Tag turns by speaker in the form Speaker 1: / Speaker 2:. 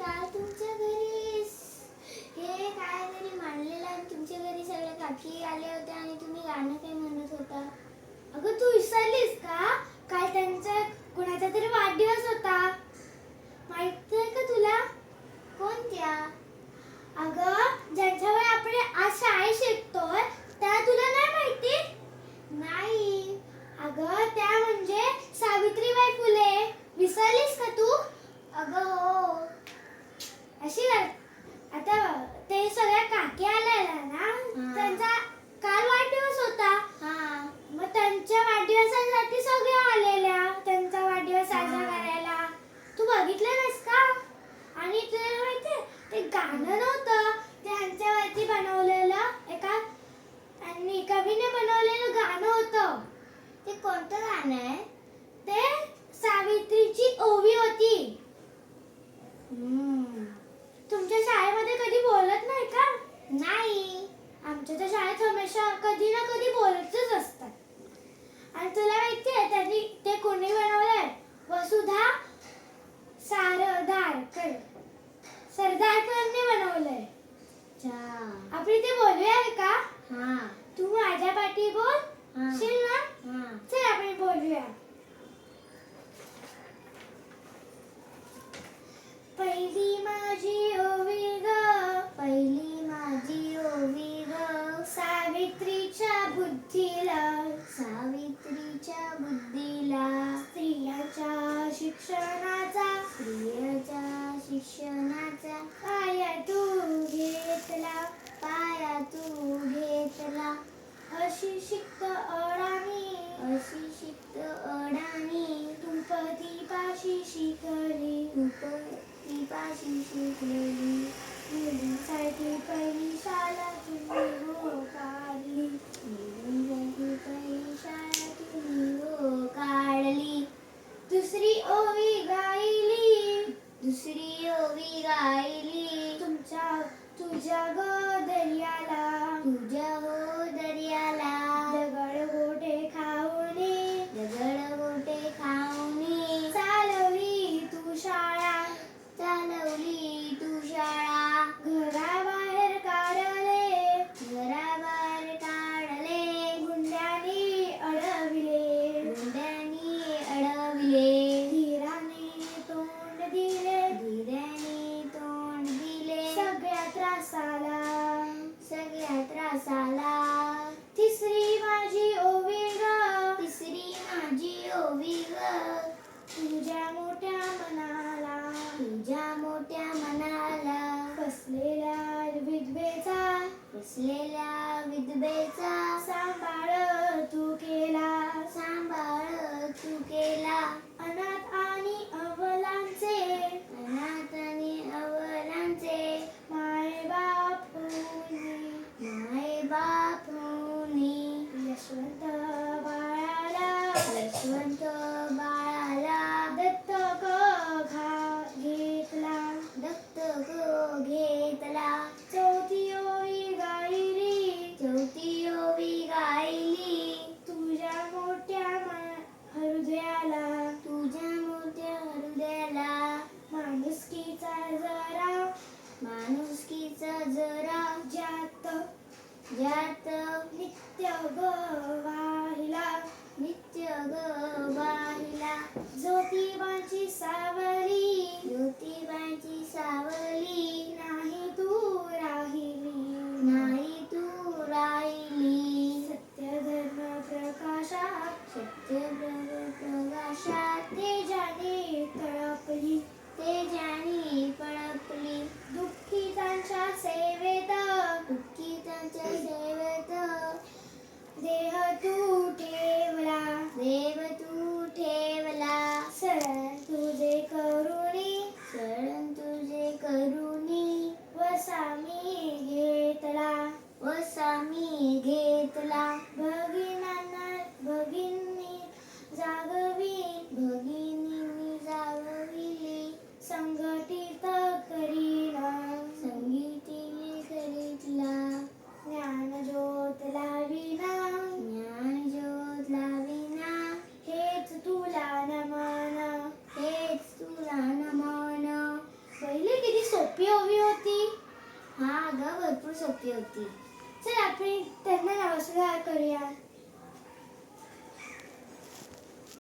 Speaker 1: का तुमच्या घरी हे काय तरी मांडलेलं आणि तुमच्या घरी सगळ्या काकी आले होते आणि तुम्ही गाणं काही म्हणत होता? हवे आहे का हा. तू माझ्या पाठी बोल. शिल ना.
Speaker 2: हा.
Speaker 1: चल आपण बोलूया. पहिली माझी ओवी ग पहिली माझी ओवी ग सावित्रीच्या बुद्धीला. सावित्रीच्या बुद्धीला. स्त्रियाच्या शिक्षणाचा. स्त्रियाच्या शिक्षणाचा पाया तू घेतला पाया तू घेतला. अशी शिक्त अडाणी अशी शिक्त अडाणी तुपती पाशी शिकली तुपती पाशी शिकलेली मुलीसाठी पहिली ओवी राहिली तुमच्या तुझ्या गोदर्याला तुझ्या तुझ्या मोठ्या मनाला तुझ्या मोठ्या मनाला फसलेल्या विधवेचा फसलेल्या विधवेचा सांभाळ. 我们的 टूटे सोपी ओवी होती हा अगं भरपूर सोपी होती चल आपण त्यांना नमस्कार करूया